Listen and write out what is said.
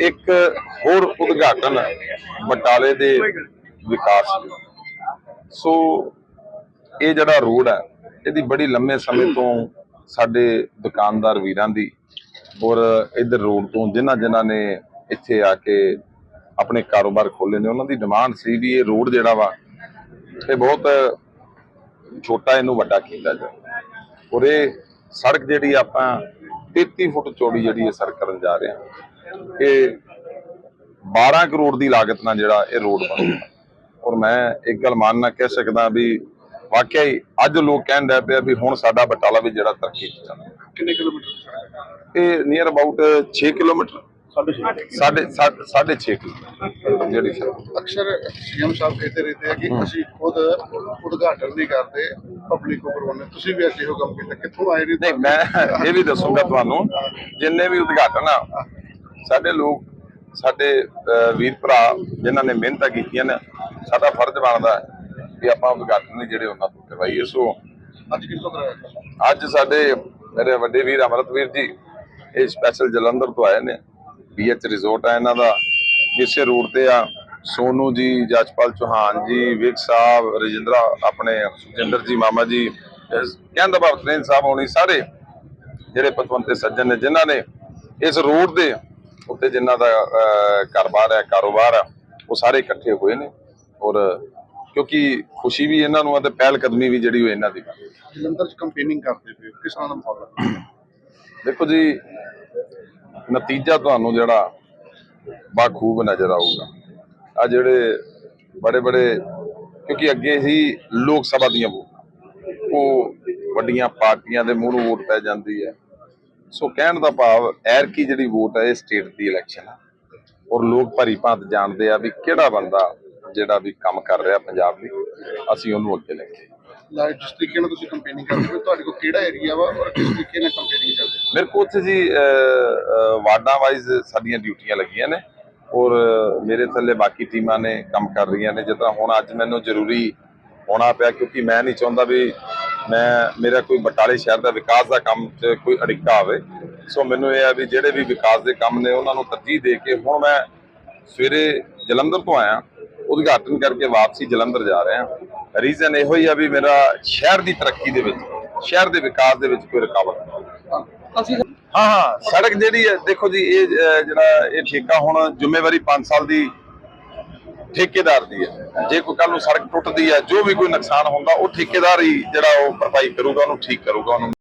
ਇੱਕ ਹੋਰ ਉਦਘਾਟਨ ਬਟਾਲੇ ਦੇ ਵਿਕਾਸ ਸੋ ਇਹ ਜਿਹੜਾ ਰੋਡ ਹੈ, ਇਹਦੀ ਬੜੀ ਲੰਮੇ ਸਮੇਂ ਤੋਂ ਸਾਡੇ ਦੁਕਾਨਦਾਰ ਵੀਰਾਂ ਦੀ ਔਰ ਇਧਰ ਰੋਡ ਤੋਂ ਜਿਨ੍ਹਾਂ ਜਿਨ੍ਹਾਂ ਨੇ ਇੱਥੇ ਆ ਕੇ ਆਪਣੇ ਕਾਰੋਬਾਰ ਖੋਲੇ ਨੇ, ਉਹਨਾਂ ਦੀ ਡਿਮਾਂਡ ਸੀ ਵੀ ਇਹ ਰੋਡ ਜਿਹੜਾ ਵਾ, ਇਹ ਬਹੁਤ ਛੋਟਾ ਇਹਨੂੰ ਵੱਡਾ ਕੀਤਾ ਜਾਵੇ। ਔਰ ਇਹ ਸੜਕ ਜਿਹੜੀ ਆਪਾਂ 33 ਫੁੱਟ ਚੌੜੀ ਜਿਹੜੀ ਇਹ ਸੜਕ ਕਰਨ ਜਾ ਰਹੇ ਹਾਂ ਇਹ 12 ਕਰੋੜ ਦੀ ਲਾਗਤ ਨਾਲ ਜਿਹੜਾ ਇਹ ਰੋਡ ਬਣੂਗਾ ਔਰ ਮੈਂ ਇੱਕ ਗੱਲ ਮੰਨਣਾ ਕਹਿ ਸਕਦਾ ਵੀ ਵਾਕਿਆ ਹੀ ਅੱਜ ਲੋਕ ਲੱਗ ਪਏ ਆ ਵੀ ਹੁਣ ਸਾਡਾ ਬਟਾਲਾ ਵੀ ਜਿਹੜਾ ਤਰੱਕੀ ਚ ਚੱਲ ਰਿਹਾ। ਕਿੰਨੇ ਕਿਲੋਮੀਟਰ ਇਹ ਨੀਅਰ ਅਬਾਊਟ 6 ਕਿਲੋਮੀਟਰ। ਸਾਢੇ ਸਾਢੇ ਸਾਢੇ 6 ਕਿਲੋਮੀਟਰ ਜਿਹੜੀ ਅਕਸਰ ਸੀਐਮ ਸਾਹਿਬ ਕਹਿੰਦੇ ਰਹਿੰਦੇ ਆ ਕਿ ਅਸੀਂ ਖੁਦ ਉਦਘਾਟਨ ਨਹੀਂ ਕਰਦੇ ਪਬਲਿਕ ਨੂੰ ਕਰਵਾਉਂਦੇ ਤੁਸੀਂ ਵੀ ਐਸੇ ਹੋ ਕੰਮ ਕੀਤਾ ਕਿੱਥੋਂ ਆਏ ਨਹੀਂ ਮੈਂ ਇਹ ਵੀ ਦੱਸੂਗਾ ਤੁਹਾਨੂੰ ਜਿੰਨੇ ਵੀ ਉਦਘਾਟਨ ਆ ਸਾਡੇ ਲੋਕ ਸਾਡੇ ਵੀਰ ਭਰਾ ਜਿਨ੍ਹਾਂ ਨੇ ਮਿਹਨਤਾਂ ਕੀਤੀਆਂ ਨੇ ਸਾਡਾ ਫਰਜ਼ ਬਣਦਾ ਹੈ ਕਿ ਆਪਾਂ ਉਦਘਾਟਨ ਨੇ ਜਿਹੜੇ ਉਹਨਾਂ ਤੋਂ ਕਰਵਾਈਏ। ਸੋ ਅੱਜ ਕਿੱਥੋਂ ਕਰਾਇਆ ਅੱਜ ਸਾਡੇ ਮੇਰੇ ਵੱਡੇ ਵੀਰ ਅਮਰਤਵੀਰ ਜੀ ਇਹ ਸਪੈਸ਼ਲ ਜਲੰਧਰ ਤੋਂ ਆਏ ਨੇ। ਬੀਐਚ ਰਿਜ਼ੋਰਟ ਆ ਇਹਨਾਂ ਦਾ। ਇਸੇ ਰੋਡ ਤੇ ਆ ਸੋਨੂ ਜੀ ਜਸਪਾਲ ਚੌਹਾਨ ਜੀ ਵਿਕ ਸਾਹਿਬ ਰਜਿੰਦਰਾ ਆਪਣੇ ਸੁਜਿੰਦਰ ਜੀ ਮਾਮਾ ਜੀ ਇਸ- ਕਹਿਣ ਦਾ ਭਾਵ ਤ੍ਰਿੰਦ ਸਾਹਿਬ ਹੋਣੀ ਸਾਰੇ ਜਿਹੜੇ ਪਤਵੰਤੇ ਸੱਜਣ ਨੇ ਜਿਨ੍ਹਾਂ ਨੇ ਇਸ ਰੋਡ ਦੇ ਉੱਤੇ ਜਿਨ੍ਹਾਂ ਦਾ ਘਰ-ਬਾਰ ਹੈ ਕਾਰੋਬਾਰ ਹੈ ਉਹ ਸਾਰੇ ਇਕੱਠੇ ਹੋਏ ਨੇ। ਔਰ ਕਿਉਂਕਿ ਖੁਸ਼ੀ ਵੀ ਇਹਨਾਂ ਨੂੰ ਹੈ ਤੇ ਪਹਿਲ ਕਦਮੀ ਵੀ ਜਿਹੜੀ ਉਹ ਇਹਨਾਂ ਦੀ ਜਲੰਧਰ ਚ ਕੰਪੇਨਿੰਗ ਕਰਦੇ ਪਏ ਹੋ। ਕਿਸ ਤਰ੍ਹਾਂ ਦਾ ਮਾਹੌਲ ਦੇਖੋ ਜੀ ਨਤੀਜਾ ਤੁਹਾਨੂੰ ਜਿਹੜਾ ਬਾਖੂਬ ਨਜ਼ਰ ਆਊਗਾ। ਆ ਜਿਹੜੇ ਬੜੇ ਬੜੇ ਕਿਉਂਕਿ ਅੱਗੇ ਹੀ ਲੋਕ ਸਭਾ ਦੀਆਂ ਵੋਟਾਂ ਉਹ ਵੱਡੀਆਂ ਪਾਰਟੀਆਂ ਦੇ ਮੂੰਹ ਨੂੰ ਵੋਟ ਪੈ ਜਾਂਦੀ ਹੈ। ਸੋ ਕਹਿਣ ਦਾ ਭਾਵ ਐਰ ਕੀ ਜਿਹੜੀ ਵੋਟ ਹੈ ਇਹ ਸਟੇਟ ਦੀ ਇਲੈਕਸ਼ਨ ਹੈ ਔਰ ਲੋਕ ਭਰੀ ਭਾਂਤ ਜਾਣਦੇ ਆ ਵੀ ਕਿਹੜਾ ਬੰਦਾ ਜਿਹੜਾ ਵੀ ਕੰਮ ਕਰ ਰਿਹਾ ਪੰਜਾਬ ਲਈ ਅਸੀਂ ਉਹਨੂੰ ਅੱਗੇ ਲੈ ਕੇ। ਲਾਈਵ ਜਿਸ ਤਰੀਕੇ ਨਾਲ ਤੁਸੀਂ ਕੰਪੇਨਿੰਗ ਕਰਦੇ ਹੋ ਤੁਹਾਡੇ ਕੋਲ ਕਿਹੜਾ ਏਰੀਆ ਵਾ ਔਰ ਕਿਸ ਤਰੀਕੇ ਨਾਲ ਕੰਪੇਨਿੰਗ ਹੋ? ਮੇਰੇ ਕੋਲ ਉੱਥੇ ਜੀ ਵਾਰਡਾਂ ਵਾਈਜ਼ ਸਾਡੀਆਂ ਡਿਊਟੀਆਂ ਲੱਗੀਆਂ ਨੇ। ਔਰ ਮੇਰੇ ਥੱਲੇ ਬਾਕੀ ਟੀਮਾਂ ਨੇ ਕੰਮ ਕਰ ਰਹੀਆਂ ਨੇ। ਜਿੱਦਾਂ ਹੁਣ ਅੱਜ ਮੈਨੂੰ ਜ਼ਰੂਰੀ ਹੋਣਾ ਪਿਆ ਕਿਉਂਕਿ ਮੈਂ ਨਹੀਂ ਚਾਹੁੰਦਾ ਵੀ ਮੈਂ ਮੇਰਾ ਕੋਈ ਬਟਾਲੇ ਸ਼ਹਿਰ ਦਾ ਵਿਕਾਸ ਦਾ ਕੰਮ 'ਚ ਕੋਈ ਅੜਿੱਕਾ ਆਵੇ। ਸੋ ਮੈਨੂੰ ਇਹ ਆ ਵੀ ਜਿਹੜੇ ਵੀ ਵਿਕਾਸ ਦੇ ਕੰਮ ਨੇ ਉਹਨਾਂ ਨੂੰ ਤਰਜੀਹ ਦੇ ਕੇ ਹੁਣ ਮੈਂ ਸਵੇਰੇ ਜਲੰਧਰ ਤੋਂ ਆਇਆ। ਉਦਘਾਟਨ ਕਰਕੇ ਵਾਪਸੀ ਜਲੰਧਰ ਜਾ ਰਿਹਾ। ਰੀਜ਼ਨ ਇਹੋ ਹੀ ਆ ਵੀ ਮੇਰਾ ਸ਼ਹਿਰ ਦੀ ਤਰੱਕੀ ਦੇ ਵਿੱਚ ਸ਼ਹਿਰ ਦੇ ਵਿਕਾਸ ਦੇ ਵਿੱਚ ਕੋਈ ਰੁਕਾਵਟ ਨਾ ਹਾਂ ਹਾਂ ਸੜਕ ਜਿਹੜੀ ਹੈ ਦੇਖੋ ਜੀ ਇਹ ਜਿਹੜਾ ਇਹ ਠੇਕਾ ਹੁਣ ਜ਼ਿੰਮੇਵਾਰੀ 5 ਸਾਲ ਦੀ ਠੇਕੇਦਾਰ ਦੀ ਹੈ। ਜੇ ਕੋਈ ਕੱਲ ਨੂੰ ਸੜਕ ਟੁੱਟਦੀ ਹੈ, ਜੋ ਵੀ ਕੋਈ ਨੁਕਸਾਨ ਹੁੰਦਾ, ਉਹ ਠੇਕੇਦਾਰ ਹੀ ਜਿਹੜਾ ਉਹ ਭਰਪਾਈ ਕਰੂਗਾ, ਉਹਨੂੰ ਠੀਕ ਕਰੂਗਾ, ਉਹਨੂੰ